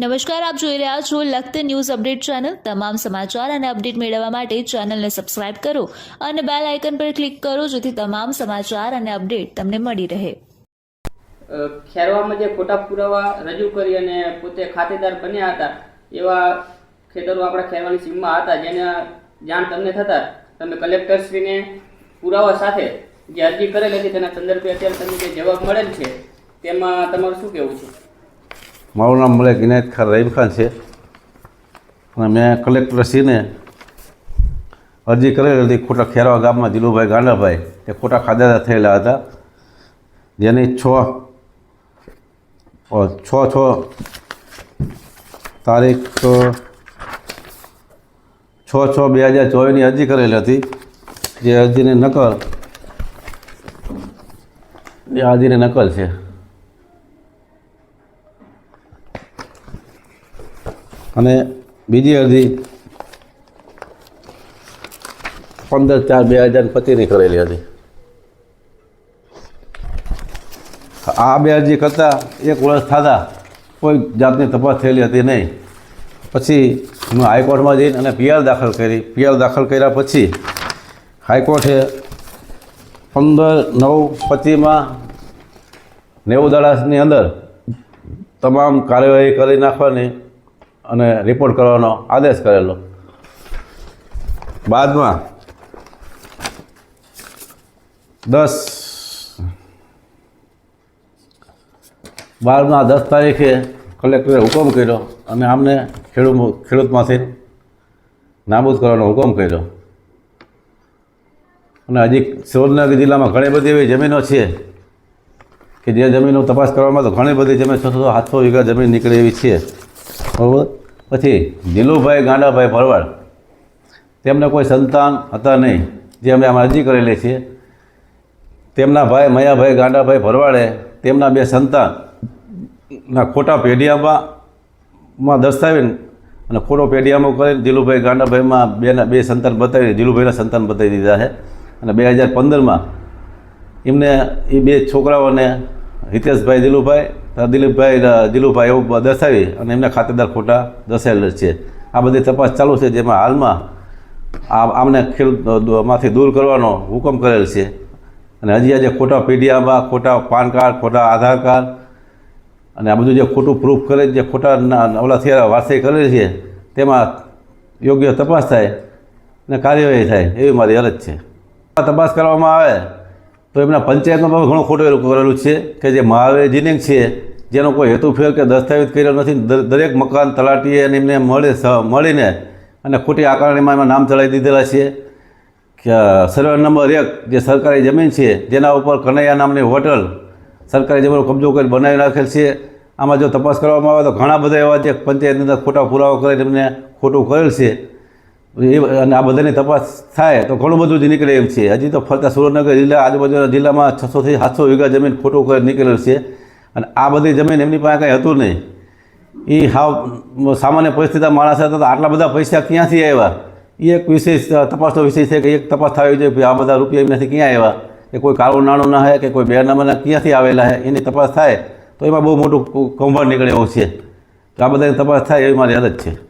નમસ્કાર, આપ જોઈ રહ્યા છો લખત ન્યૂઝ અપડેટ ચેનલ. તમામ સમાચાર અને અપડેટ મેળવવા માટે ચેનલને સબસ્ક્રાઇબ કરો અને બેલ આઇકન પર ક્લિક કરો જેથી તમામ સમાચાર અને અપડેટ તમને મળી રહે. ખેરવામાં જે ખોટા પુરાવા રજૂ કરી અને પોતે ખાતેદાર બન્યા હતા, એવા ખેતરો આપણા ખેરવાની સીમમાં હતા જેના જાણ તમને થતા તમે કલેક્ટરશ્રીને પુરાવા સાથે જે અરજી કરેલ હતી તેના સંદર્ભે અત્યારે તમને જે જવાબ મળેલ છે, તેમાં તમારું શું કહેવું છે? મારું નામ મલેક ઇનાયત ખાન રહીમ ખાન છે. અને મેં કલેક્ટરશ્રીને અરજી કરેલી હતી ખોટા ખેરવા ગામમાં દિલુભાઈ ગાંડાભાઈ. એ ખોટા ખાદેદાર થયેલા હતા. જેની છ છ છ તારીખ છ છ બે હજાર ચોવીસની અરજી કરેલી હતી. જે અરજીની નકલ, એ અરજીની નકલ છે. અને બીજી અરજી પંદર ચાર બે હજાર પચીસની કરેલી હતી. આ બે અરજી કરતાં એક વર્ષ થતા કોઈ જાતની તપાસ થયેલી હતી નહીં. પછી હું હાઈકોર્ટમાં જઈને અને પીઆર દાખલ કરી. પીઆર દાખલ કર્યા પછી હાઈકોર્ટે પંદર, નવ, પચીસમાં નેવું દડાસની અંદર તમામ કાર્યવાહી કરી નાખવાની અને રિપોર્ટ કરવાનો આદેશ કરેલો. બાદમાં દસ બારમાં દસ તારીખે કલેક્ટરે હુકમ કર્યો અને આમને ખેડૂત ખેડૂતમાંથી નાબૂદ કરવાનો હુકમ કર્યો. અને હજી સુરેન્દ્રનગર જિલ્લામાં ઘણી બધી એવી જમીનો છે કે જે જમીનો તપાસ કરવામાં તો ઘણી બધી જમીન છસો સાતસો વીઘા જમીન નીકળે એવી છે. બરાબર? પછી દિલુભાઈ ગાંડાભાઈ ભરવાડ, તેમને કોઈ સંતાન હતા નહીં, જે અમે આમાં અરજી કરેલી છે. તેમના ભાઈ મયાભાઈ ગાંડાભાઈ ભરવાડે તેમના બે સંતાનના ખોટા પેઢિયામાં દર્શાવીને અને ખોટો પેઢિયામાં કરીને દિલુભાઈ ગાંડાભાઈમાં બેના બે સંતાન બતાવી દિલુભાઈના સંતાન બતાવી દીધા છે. અને બે હજાર પંદરમાં એમને એ બે છોકરાઓને હિતેશભાઈ દિલુભાઈ દિલીપભાઈ દિલુભાઈ એવું દર્શાવી અને એમના ખાતેદાર ખોટા દર્શાવેલ છે. આ બધી તપાસ ચાલુ છે જેમાં હાલમાં આ આમને ખેડૂતમાંથી દૂર કરવાનો હુકમ કરેલ છે. અને હજી આજે ખોટા પીડીઆમાં ખોટા પાન કાર્ડ, ખોટા આધાર કાર્ડ અને આ બધું જે ખોટું પ્રૂફ કરે જે ખોટા ઓલા થયા વારસાઈ કરેલી છે, તેમાં યોગ્ય તપાસ થાય અને કાર્યવાહી થાય એવી મારી અરજ છે. આ તપાસ કરવામાં આવે તો એમના પંચાયતમાં પણ ઘણું ખોટું કરેલું છે કે જે મહાવીર એન્જિનિયરિંગ છે જેનો કોઈ હેતુફેર કે દસ્તાવેજ કર્યો નથી દરેક મકાન તલાટીએ અને એમને મળે મળીને અને ખોટી આકારણીમાં એમાં નામ ચડાવી દીધેલા છે. કે સર્વે નંબર એક જે સરકારી જમીન છે, જેના ઉપર કનૈયા નામની હોટલ સરકારી જમીનનો કબજો કરી બનાવી નાખેલ છે. આમાં જો તપાસ કરવામાં આવે તો ઘણા બધા એવા જે પંચાયતની અંદર ખોટા પુરાવા કરીને એમને ખોટું કરેલ છે. એ અને આ બધાની તપાસ થાય તો ઘણું બધું જ નીકળે એમ છે. હજી તો ફરતા સુરેન્દ્રનગર જિલ્લા, આજુબાજુના જિલ્લામાં છસોથી સાતસો વીઘા જમીન ખોટું કરી નીકળેલ છે. અને આ બધી જમીન એમની પાસે કાંઈ હતું નહીં. એ હાવ સામાન્ય પરિસ્થિતિના માણસ હતા તો આટલા બધા પૈસા ક્યાંથી આવ્યા? એ એક વિશેષ તપાસનો વિષય છે કે એક તપાસ થવી જોઈએ કે આ બધા રૂપિયા એમનાથી ક્યાં આવ્યા? કે કોઈ કાળું નાણું ના હે કે કોઈ બેરનામાના ક્યાંથી આવેલા હે? એની તપાસ થાય તો એમાં બહુ મોટું કૌભાંડ નીકળે એવું છે. તો આ બધાની તપાસ થાય એવી મારી અરજ છે.